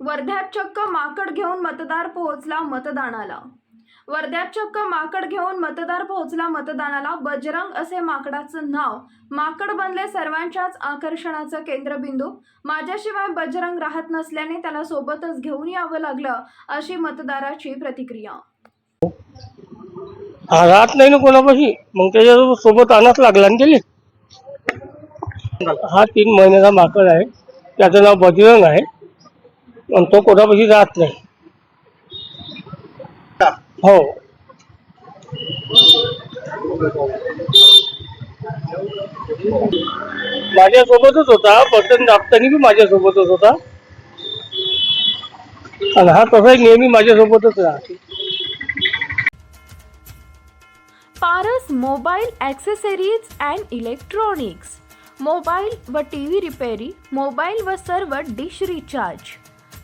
वर्ध्यात चक्क माकड घेऊन मतदार पोहोचला मतदानाला. वर्ध्यात चक्क माकड घेऊन मतदार पोहोचला मतदानाला बजरंग असे माकडाचं नाव. माकड बनले सर्वांच्याच आकर्षणाचं केंद्रबिंदू. माझ्याशिवाय बजरंग राहत नसल्याने त्याला सोबतच घेऊन यावं लागलं अशी मतदाराची प्रतिक्रिया. राहत नाही ना कोणापाशी? मग त्याच्या सोबत आणाच लागला ना हा तीन महिन्याचा माकड आहे. त्याचं नाव बजरंग आहे. आणि तो कोणापाशी जात नाही. हो. माझ्यासोबतच होता. बटन दाबताना बी माझ्यासोबतच होता. आणि हा तसा नेहमी माझ्यासोबतच राहते. Paras mobile accessories and electronics. Mobile व टी व्ही रिपेरी मोबाईल व सर्व डिश रिचार्ज.